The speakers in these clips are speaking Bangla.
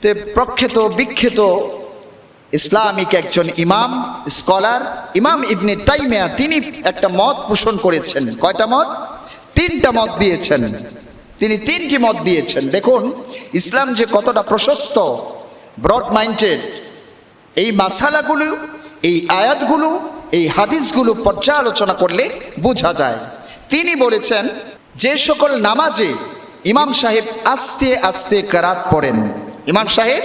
তে প্রখ্যাত, বিখ্যাত ইসলামিক একজন ইমাম, স্কলার, ইমাম ইবনে তাইমিয়া, তিনি একটা মত পোষণ করেছেন। কয়টা মত? তিনটা মত দিয়েছেন। তিনি তিনটি মত দিয়েছেন। দেখুন, ইসলাম যে কতটা প্রশস্ত ব্রড মাইন্ডেড এই মাসালাগুলো, এই আয়াতগুলো, এই হাদিসগুলো পর্যালোচনা করলে বোঝা যায়। তিনি বলেছেন, যে সকল নামাজে ইমাম সাহেব আস্তে আস্তে কারাত পড়েন। ইমাম সাহেব,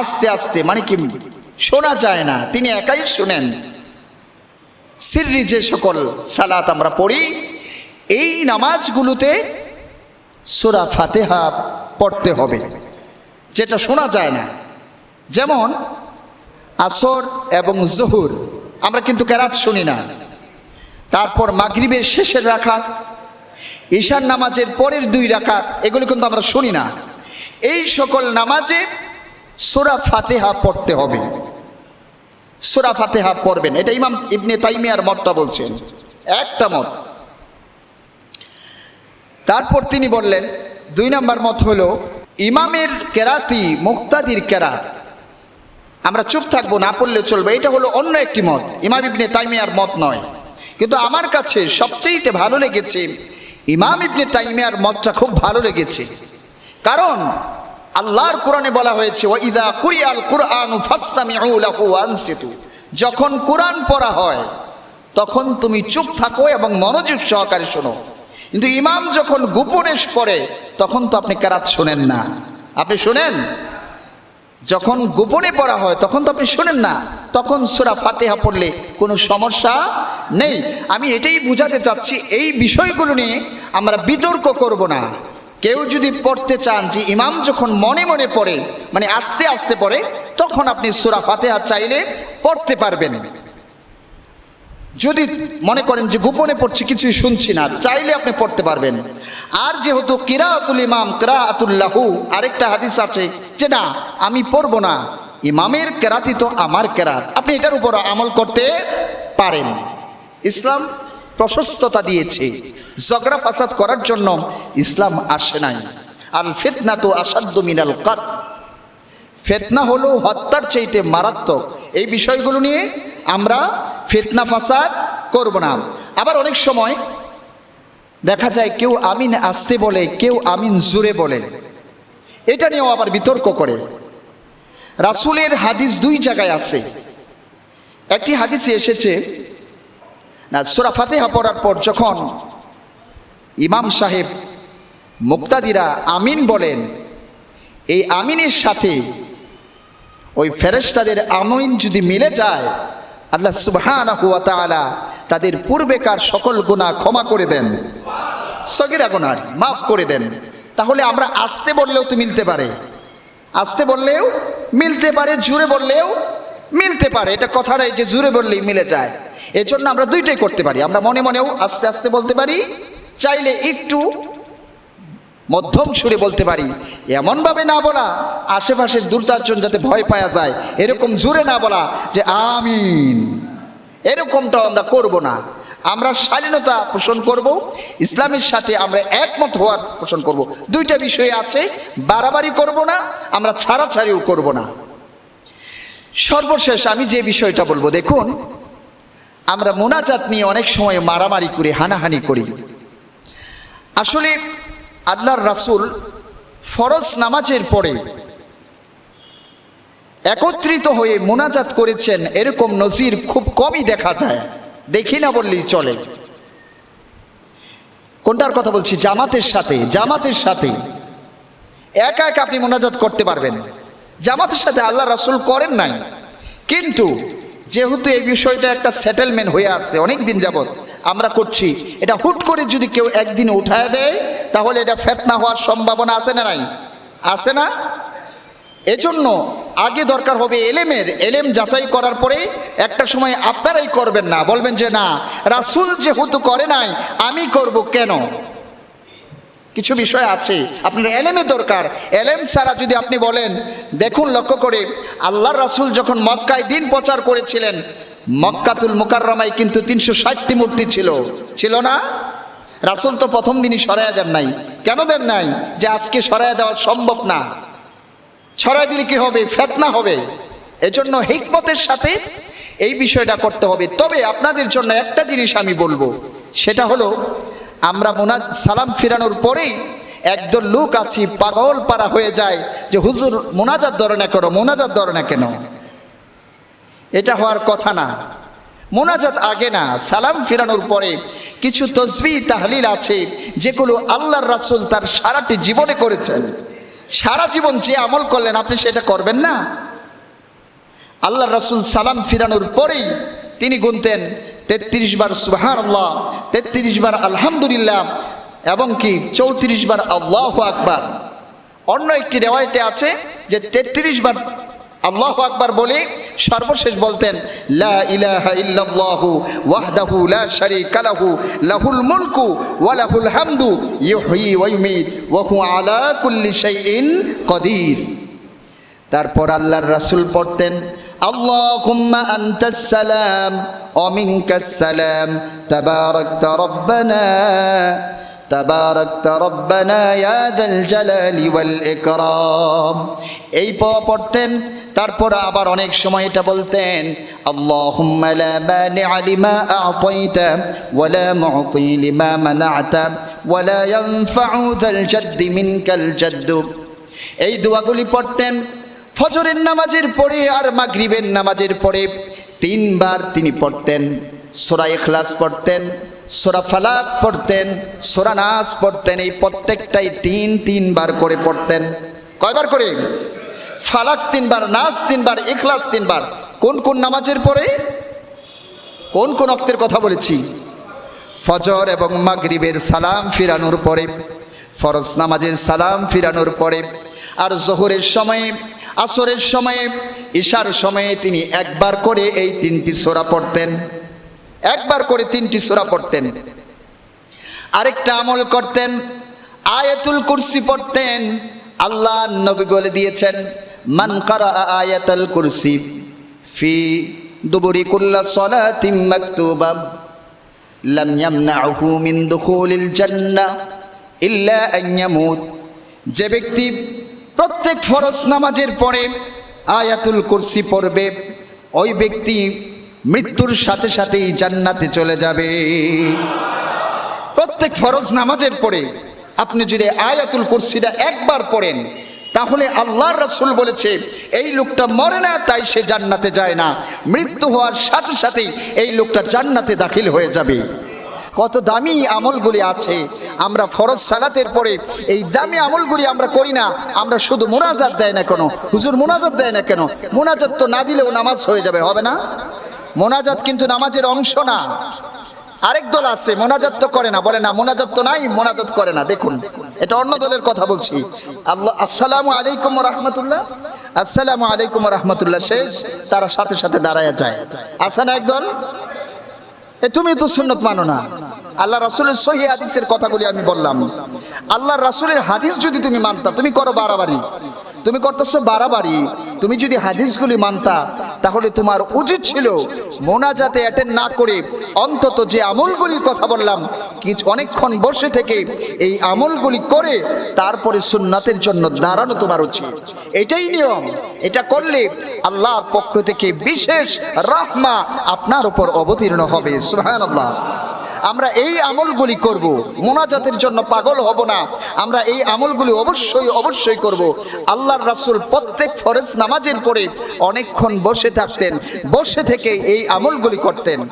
আস্তে আস্তে মানে কি শোনা যায় না, তিনি একাই শুনেন। সিররি যে সকল সালাত আমরা পড়ি, এই নামাজগুলোতে সোরা ফাতেহা পড়তে হবে, যেটা শোনা যায় না। যেমন, আসর এবং জহুর, আমরা কিন্তু কেরাত শুনি না। তারপর মাগরিবের শেষের রাখাত ঈশান নামাজের পরের দুই রাখাত, এগুলো কিন্তু আমরা শুনি না। এই সকল নামাজে সোরা ফাতেহা পড়তে হবে। সোরা ফাতেহা পড়বেন। এটা ইমাম ইবনে তাইমিয়ার মতটা বলছেন। একটা মত। তারপর তিনি বললেন, দুই নম্বর মত হলো, ইমামের কেরাতি, মুক্তাদির কেরাত। আমরা চুপ থাকব, না পড়লে চলবে। এটা হলো অন্য একটি মত। ইমাম ইবনে তাইমিয়ার মত নয়। কিন্তু আমার কাছে সবচেয়ে ভালো লেগেছে, ইমাম ইবনে তাইমিয়ার মতটা খুব ভালো লেগেছে। কারণ আল্লাহর কোরআনে বলা হয়েছে ও ইদা কুরিয়াল কুরআন ফাস্তামিউ লাহু আনসিতু। যখন কোরআন পড়া হয়, তখন তুমি চুপ থাকো এবং মনোযোগ সহকারে শোনো। কিন্তু ইমাম যখন গোপনে পড়ে, তখন তো আপনি কেরাত শোনেন না। আপনি শোনেন? যখন গোপনে পড়া হয়, তখন তো আপনি শোনেন না। তখন সুরা ফাতেহা পড়লে কোনো সমস্যা নেই। আমি এটাই বুঝাতে চাচ্ছি, এই বিষয়গুলো নিয়ে আমরা বিতর্ক করব না। কেউ যদি পড়তে চান যে ইমাম যখন মনে মনে পড়ে মানে আস্তে আস্তে পড়ে, তখন আপনি সুরা ফাতেহা চাইলে পড়তে পারবেন। যদি মনে করেন যে গোপনে পড়ছি, কিছুই শুনছি না, চাইলে আপনি পড়তে পারবেন। আর যেহেতু কিরাতুল ইমাম কিরাতুল্লাহু আরেকটা হাদিস আছে যে না, আমি পড়ব না। ইমামের কেরাতি তো আমার কেরাত। আপনি এটার উপর আমল করতে পারেন। ইসলাম প্রশস্ততা দিয়েছে। ঝগড়া ফাসাদ করার জন্য ইসলাম আসে নাই। আল ফেতনা তো আসাদ্দ মিনাল কাত। ফেতনা হলো হত্যার চাইতে মারাত্মক। এই বিষয়গুলো নিয়ে আমরা ফেতনা ফাসাদ করব না। আবার অনেক সময় দেখা যায় কেউ আমিন আসতে বলে, কেউ আমিন জুড়ে বলে। এটা নিয়েও আবার বিতর্ক করে। রাসুলের হাদিস দুই জায়গায় আছে। একটি হাদিসে এসেছে না, সুরা ফাতেহা পড়ার পর যখন ইমাম সাহেব মুক্তাদিরা আমিন বলেন, এই আমিনের সাথে ওই ফেরেস্তাদের আমিন যদি মিলে যায়, আল্লাহ তাআলা তাদের পূর্বেকার সকল গুনাহ ক্ষমা করে দেন। সগিরা গুনাহ, মাফ করে দেন। তাহলে আমরা আসতে বললেও তো মিলতে পারে। আসতে বললেও মিলতে পারে জুড়ে বললেও মিলতে পারে। এটা কথা নয় যে জুড়ে বললেই মিলে যায়। এজন্য আমরা দুইটাই করতে পারি। আমরা মনে মনেও আস্তে আস্তে বলতে পারি, চাইলে একটু মধ্যম সুরে বলতে পারি। এমনভাবে না বলা, আশেপাশের দুর্দার্জন যাতে ভয় পাওয়া যায়, এরকম জোরে না বলা যে আমিন। এরকমটাও আমরা করব না। আমরা শালীনতা পোষণ করব, ইসলামের সাথে আমরা একমত হওয়ার পোষণ করব। দুইটা বিষয় আছে, বাড়াবাড়ি করব না, আমরা ছাড়াছাড়িও করব না। সর্বশেষ আমি যে বিষয়টা বলব, দেখুন আমরা মোনাজাত নিয়ে অনেক সময় মারামারি করি, হানাহানি করি। আসলে আল্লাহর রাসুল ফরজ নামাজের পরে একত্রিত হয়ে মোনাজাত করেছেন, এরকম নজির খুব কমই দেখা যায়। দেখি না বললেই চলে। কোনটার কথা বলছি? জামাতের সাথে জামাতের সাথে। একা একা আপনি মোনাজাত করতে পারবেন। জামাতের সাথে আল্লাহ রাসুল করেন নাই। কিন্তু যেহেতু এই বিষয়টা একটা সেটেলমেন্ট হয়ে আছে, অনেক দিন যাবৎ আমরা করছি, এটা হুট করে যদি কেউ একদিন উঠায় দেয়, তাহলে এটা ফেতনা হওয়ার সম্ভাবনা আছে না নাই? আছে না? এজন্য আগে দরকার হবে এলেমের, এলেম যাচাই করার পরে একটা সময় আপনারাই করবেন না, বলবেন যে না, রাসুল যেহেতু করে নাই, আমি করব কেন? কিছু বিষয় আছে। আপনার এলেমের দরকার। এলেম ছাড়া যদি আপনি বলেন, দেখুন, লক্ষ্য করে আল্লাহ রাসুল যখন মক্কায় দিন প্রচার করেছিলেন, মক্কাতুল মুকাররমায় কিন্তু তিনশো ষাটটি মূর্তি ছিল। ছিল না? রাসুল তো প্রথম দিনই সরাইয়া দেন নাই। কেন দেন নাই? যে আজকে সরাইয়া দেওয়া সম্ভব না। ছড়াই দিলে কি হবে? ফেতনা হবে। এজন্য হিকমতের সাথে এই বিষয়টা করতে হবে। তবে আপনাদের জন্য একটা জিনিস আমি বলব। সেটা হলো আমরা মোনাজ সালাম ফিরানোর পরেই একদল লোক আছি, পাগল পারা হয়ে যায় যে, হুজুর মোনাজার ধরে করো মোনাজাত ধরে না কেন? এটা হওয়ার কথা না। মোনাজাত আগে না, সালাম ফিরানোর পরে কিছু তসবি, তাহলিল আছে, যেগুলো আল্লাহর রাসুল তার সারাটি জীবনে করেছেন। সারা জীবন যে আমল করলেন, আপনি সেটা করবেন না। আল্লাহ রাসুল সালাম ফিরানোর পরেই তিনি গুনতেন তেত্রিশ বার সুবাহান আল্লাহ তেত্রিশ বার আলহামদুলিল্লাহ, এবং কি চৌত্রিশ বার আল্লাহ আকবার। অন্য একটি রেওয়ায়তে আছে যে তেত্রিশ বার আল্লাহ আকবার বলে সর্বশেষ বলতেন, লা লাহুল মুলকু হামদু আলা তারপর আল্লাহর রাসূল পড়তেন সালাম মিনকাস সালাম, তাবারাকতা রব্বানা তাবারাকতা রব্বানা ইয়া দাল জালালি ওয়াল ইকরাম। এই পাওয়া পড়তেন, তারপর আবার অনেক সময় এটা বলতেন, আল্লাহুম্মা লা মানি'a লিমা আ'তাইতা ওয়া লিমা মানা'তা ওয়া লা ইয়ানফা'ু যাল জাদ্দি জাদ্দু এই দোয়াগুলি পড়তেন, ফজরের নামাজের পরে আর মাগরিবের নামাজের পরে। তিনবার তিনি পড়তেন, সোরা ইখলাস পড়তেন, সোরা ফালাক পড়তেন, সোরা নাচ পড়তেন, এই প্রত্যেকটাই তিন, তিনবার করে পড়তেন। কয়বার করে? ফালাক তিনবার নাচ তিনবার, ইখলাস তিনবার। কোন কোন নামাজের পরে? কোন কোন অক্তের কথা বলেছি? ফজর এবং মাগরিবের সালাম ফিরানোর পরে, ফরজ নামাজের সালাম ফিরানোর পরে, আর জোহরের সময়ে, আসরের সময়ে ঈশার সময়ে তিনি একবার করে এই তিনটি সোরা পড়তেন। একবার করে তিনটি সোরা পড়তেন। আরেকটা আমল করতেন। আয়াতুল কুরসি পড়তেন। আল্লাহ নবী বলে দিয়েছেন, মান কারা আয়াতুল কুরসি ফি দুবুরি কুল্লা সালাতিন মাকতুবা লাম ইয়ামনাহু মিন দুখুলিল জান্নাহ ইল্লা আন ইয়ামুত। যে ব্যক্তি প্রত্যেক ফরজ নামাজের পরে আয়াতুল কুরসি পড়বে, ওই ব্যক্তি মৃত্যুর সাথে সাথেই জান্নাতে চলে যাবে। প্রত্যেক ফরজ নামাজের পরে আপনি যদি আয়াতুল কুরসিটা একবার পড়েন, তাহলে আল্লাহর রাসূল বলেছে, এই লোকটা মরে না, তাই সে জান্নাতে যায় না। মৃত্যু হওয়ার সাথে সাথেই এই লোকটা জান্নাতে দাখিল হয়ে যাবে। কত দামি আমলগুলি আছে। আমরা ফরজ সালাতের পরে এই দামি আমলগুলি আমরা করি না। আমরা শুধু মোনাজাত দেয় না কেন। হুজুর মোনাজাত দেয় না কেন? মোনাজাত তো না দিলেও নামাজ হয়ে যাবে, হবে না? মোনাজাত কিন্তু নামাজের অংশ না। আরেক দল আছে, মোনাজাত তো করে না। বলে না, মোনাজাত তো নাই, মোনাজাত করে না। দেখুন, এটা অন্য দলের কথা বলছি। আল্লাহ, আসসালামু আলাইকুম রহমতুল্লাহ। আসসালামু আলাইকুম রহমতুল্লাহ। শেষ, তারা সাথে সাথে দাঁড়ায় যায়। আছে না একদল? এ, তুমি তো সুন্নত মানো না। আল্লাহ রাসুলের সহি হাদিসের কথাগুলি আমি বললাম। আল্লাহ রাসুলের হাদিস যদি তুমি মানতা, তুমি করো বাড়াবাড়ি। তুমি করতেছো বাড়াবাড়ি। তুমি যদি হাদিসগুলি মানতা, তাহলে তোমার উচিত ছিল মোনাজাতে অ্যাটেন্ড না করে অন্তত যে আমলগুলির কথা বললাম, কিছু অনেকক্ষণ বসে থেকে এই আমলগুলি করে তারপরে সুন্নাতের জন্য দাঁড়ানো তোমার উচিত। এটাই নিয়ম। এটা করলে আল্লাহর পক্ষ থেকে বিশেষ রহমা আপনার উপর অবতীর্ণ হবে। সুবহানাল্লাহ। আমরা এই আমলগুলি করব। মোনাজাতের জন্য পাগল হব না। আমরা এই আমলগুলি অবশ্যই অবশ্যই করব। আল্লাহর রাসুল প্রত্যেক ফরেজ নামাজের পরে অনেকক্ষণ বসে থাকতেন, বসে থেকে এই আমলগুলি করতেন।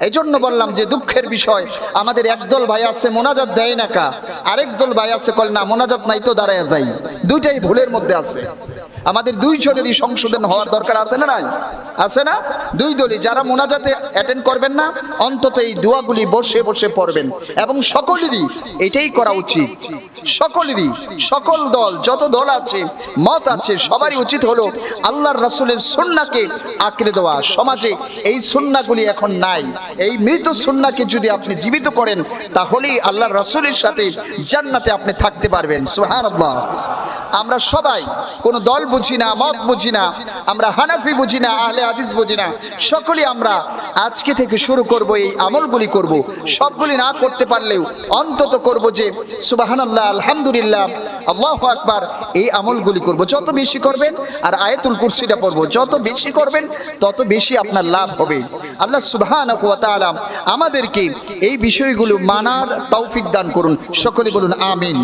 এই জন্য বললাম যে দুঃখের বিষয়, আমাদের একদল ভাই আছে মোনাজাত দেয় না কা? আরেক দল ভাই আছে কল না, মোনাজাত নাই তো দাঁড়ায় যাই। দুইটাই ভুলের মধ্যে আছে। আমাদের দুই জনেরই সংশোধন হওয়ার দরকার আছে না নাই? আছে না? দুই দলই, যারা মোনাজাতে অ্যাটেন্ড করবেন না, অন্তত এই দোয়াগুলি বসে বসে পড়বেন। এবং সকলেরই এটাই করা উচিত। সকলেরই, সকল দল, যত দল আছে, মত আছে, সবারই উচিত হলো আল্লাহর রসুলের সুন্নাকে আঁকড়ে দেওয়া। সমাজে এই সুন্নাগুলি এখন নাই। এই মৃত সুন্নাকে যদি আপনি জীবিত করেন, তাহলেই আল্লাহর রসুলের সাথে জান্নাতে আপনি থাকতে পারবেন। সুবহানাল্লাহ। আমরা সবাই কোনো দল বুঝি না, মত বুঝি না, আমরা হানাফি বুঝি না, আহলে হাদিস বুঝি না সকলেই আমরা আজকে থেকে শুরু করব, এই আমলগুলি করব। সবগুলি না করতে পারলেও অন্তত করব যে, সুবাহানাল্লাহ, আলহামদুলিল্লাহ, আল্লাহ আকবার, এই আমলগুলি করব। যত বেশি করবেন, আর আয়াতুল কুরসিটা পড়ব, যত বেশি করবেন, তত বেশি আপনার লাভ হবে। আল্লাহ তাআলা আমাদেরকে এই বিষয়গুলো মানার তৌফিক দান করুন। সকলে বলুন, আমিন।